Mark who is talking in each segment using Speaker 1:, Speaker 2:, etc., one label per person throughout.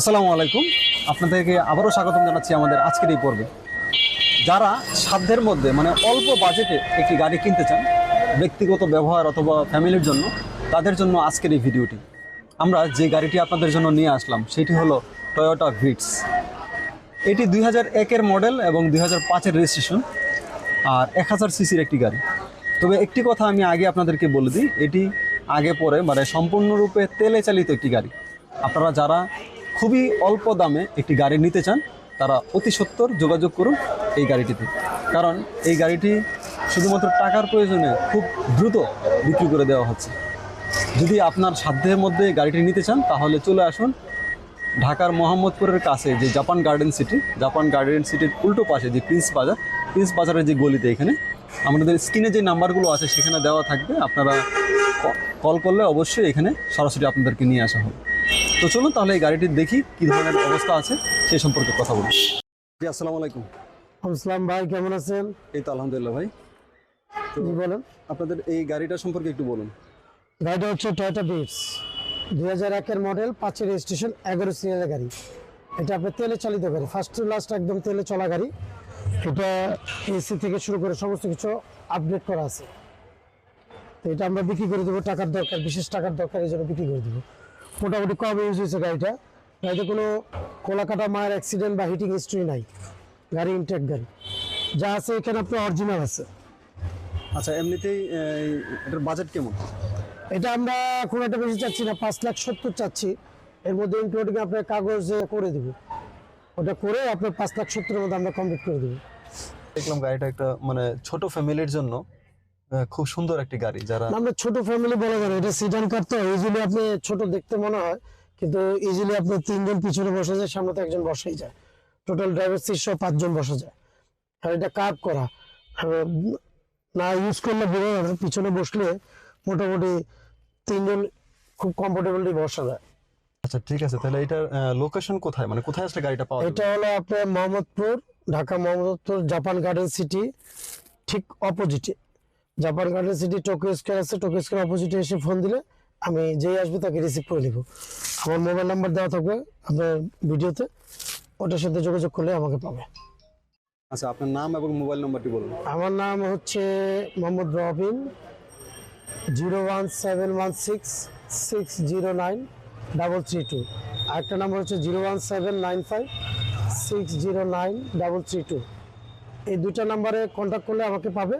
Speaker 1: আসসালামু আলাইকুম। আপনাদেরকে আবারও স্বাগতম জানাচ্ছি আমাদের আজকের এই পর্বে। যারা সাধ্যের মধ্যে মানে অল্প বাজেটে একটি গাড়ি কিনতে চান, ব্যক্তিগত ব্যবহার অথবা ফ্যামিলির জন্য, তাদের জন্য আজকের এই ভিডিওটি। আমরা যে গাড়িটি আপনাদের জন্য নিয়ে আসলাম, সেটি হলো টয়োটা ভিটস এটি দুই হাজার একের মডেল এবং দুই হাজার পাঁচের রেজিস্ট্রেশন আর এক হাজার সিসির একটি গাড়ি। তবে একটি কথা আমি আগে আপনাদেরকে বলে দিই, এটি আগে পরে মানে সম্পূর্ণরূপে তেলে চালিত একটি গাড়ি। আপনারা যারা খুবই অল্প দামে একটি গাড়ি নিতে চান, তারা অতি সত্বর যোগাযোগ করুন এই গাড়িটিতে। কারণ এই গাড়িটি শুধুমাত্র টাকার প্রয়োজনে খুব দ্রুত বিক্রি করে দেওয়া হচ্ছে। যদি আপনার সাধ্যের মধ্যে গাড়িটি নিতে চান, তাহলে চলে আসুন ঢাকার মোহাম্মদপুরের কাছে যে Japan Garden City. Japan Garden সিটির উল্টো পাশে যে প্রিন্স বাজার, প্রিন্স বাজারের যে গলিতে এখানে। আমাদের স্ক্রিনে যে নাম্বারগুলো আছে, সেখানে দেওয়া থাকবে। আপনারা কল করলে অবশ্যই এখানে সরাসরি আপনাদেরকে নিয়ে আসা হবে। তো চলুন তাহলে এই গাড়িটি দেখি কী ধরনের অবস্থা আছে সেই সম্পর্কে কথা বলি। জি আসসালামু আলাইকুম।
Speaker 2: আসসালাম ভাই কেমন আছেন?
Speaker 1: এই তো আলহামদুলিল্লাহ ভাই।
Speaker 2: জি বলেন।
Speaker 1: আপনাদের এই গাড়িটা সম্পর্কে একটু বলুন।
Speaker 2: গাড়িটা হচ্ছে টয়োটা বিটস দুই হাজার একের মডেল পাঁচের রেজিস্ট্রেশন এগারো সিরিয়ালের গাড়ি। এটা আপনার তেলে চালিত গাড়ি ফার্স্ট টু লাস্ট একদম তেলে চলা গাড়ি। এটা এসি থেকে শুরু করে সমস্ত কিছু আপডেট করা আছে। তো এটা আমরা বিক্রি করে দেবো টাকার দরকার বিশেষ টাকার দরকার এই জন্য বিক্রি করে দেবো। মোটামুটি কম ইউজ হয়েছে গাড়িটা। গাড়িতে কোনো কোলাকাটা মায়ের অ্যাক্সিডেন্ট বা হিটিং হিস্ট্রি নাই। গাড়ি ইনটেক গাড়ি। যা আছে এখানে আপনার অরিজিনাল আছে।
Speaker 1: আচ্ছা এমনিতেই এটার বাজেট কেমন?
Speaker 2: এটা আমরা খুব একটা বেশি চাচ্ছি না পাঁচ লাখ সত্তর চাচ্ছি। এর মধ্যে ইনক্লুডিং আপনার কাগজ করে দিব। ওটা করে আপনার পাঁচ লাখ সত্তরের মধ্যে আমরা কমপ্লিট করে দেবো।
Speaker 1: দেখলাম গাড়িটা একটা মানে ছোট ফ্যামিলির জন্য। খুব সুন্দর একটি গাড়ি যারা
Speaker 2: আমরা ছোট ফ্যামিলি বলা যাবে এটা সিডান কার তো ইজিলি আপনি ছোট দেখতে মনে হয় কিন্তু ইজিলি আপনি তিনজন পিছনে বসে যায় সামনে তো একজন বসেই যায়। টোটাল ড্রাইভার সিট সহ পাঁচজন বসা যায়। আর এটা কাপ করা। না ইউজ করলে বোঝা যাবে না, পিছনে বসলে মোটামুটি তিনজন খুব কমফোর্টেবলি বসা যায়।
Speaker 1: আচ্ছা ঠিক আছে তাহলে এটার লোকেশন কোথায়? মানে কোথায় আসলে গাড়িটা পাওয়া
Speaker 2: এটা হলো আপনার Mohammadpur Dhaka Mohammadpur Japan Garden City ঠিক অপোজিটে Japan Garden City Tokyo Square আছে টোকিও স্কোয়ার অপোজিটে এসে ফোন দিলে আমি যেই আসবে তাকে রিসিভ করে নিব। আমার মোবাইল নাম্বার দেওয়া থাকবে আপনার ভিডিওতে। ওটার সাথে যোগাযোগ করলে আমাকে পাবে।
Speaker 1: আচ্ছা আপনার নাম এবং মোবাইল নাম্বারটি বলুন।
Speaker 2: আমার নাম হচ্ছে Mohammad Robin zero one seven one six six zero nine double three two আরেকটা নাম্বার হচ্ছে zero one seven nine five six zero nine double three two এই দুটা নাম্বারে কন্ট্যাক্ট করলে আমাকে পাবে।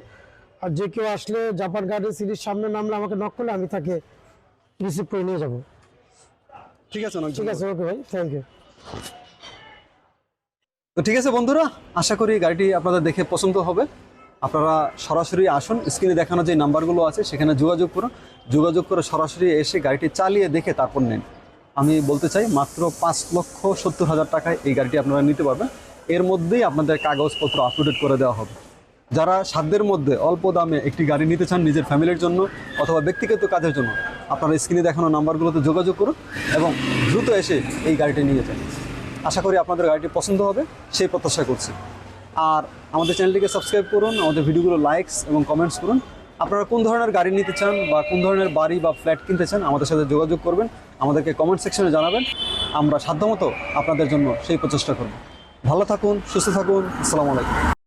Speaker 2: আর যে কেউ আসলে জাপান গার্ডেন সিটির সামনে নামলে আমাকে নক করলে আমি তাকে রিসিভ করে নিয়ে যাব।
Speaker 1: ঠিক আছে
Speaker 2: ঠিক আছে ওকে ভাই থ্যাংক ইউ
Speaker 1: তো ঠিক আছে বন্ধুরা আশা করি গাড়িটি আপনাদের দেখে পছন্দ হবে। আপনারা সরাসরি আসুন স্ক্রিনে দেখানো যে নাম্বারগুলো আছে সেখানে যোগাযোগ করুন। যোগাযোগ করে সরাসরি এসে গাড়িটি চালিয়ে দেখে তারপর নেন। আমি বলতে চাই মাত্র পাঁচ লক্ষ সত্তর হাজার টাকায় এই গাড়িটি আপনারা নিতে পারবেন। এর মধ্যেই আপনাদের কাগজপত্র আপটুডেট করে দেওয়া হবে। যারা সাধ্যের মধ্যে অল্প দামে একটি গাড়ি নিতে চান নিজের ফ্যামিলির জন্য অথবা ব্যক্তিগত কাজের জন্য, আপনারা স্ক্রিনে দেখানো নাম্বারগুলোতে যোগাযোগ করুন এবং দ্রুত এসে এই গাড়িটি নিয়ে যান। আশা করি আপনাদের গাড়িটি পছন্দ হবে, সেই প্রত্যাশা করছি। আর আমাদের চ্যানেলটিকে সাবস্ক্রাইব করুন, আমাদের ভিডিওগুলো লাইকস এবং কমেন্টস করুন। আপনারা কোন ধরনের গাড়ি নিতে চান বা কোন ধরনের বাড়ি বা ফ্ল্যাট কিনতে চান, আমাদের সাথে যোগাযোগ করবেন, আমাদেরকে কমেন্ট সেকশনে জানাবেন। আমরা সাধ্যমতো আপনাদের জন্য সেই প্রচেষ্টা করব। ভালো থাকুন, সুস্থ থাকুন, আসসালামু আলাইকুম।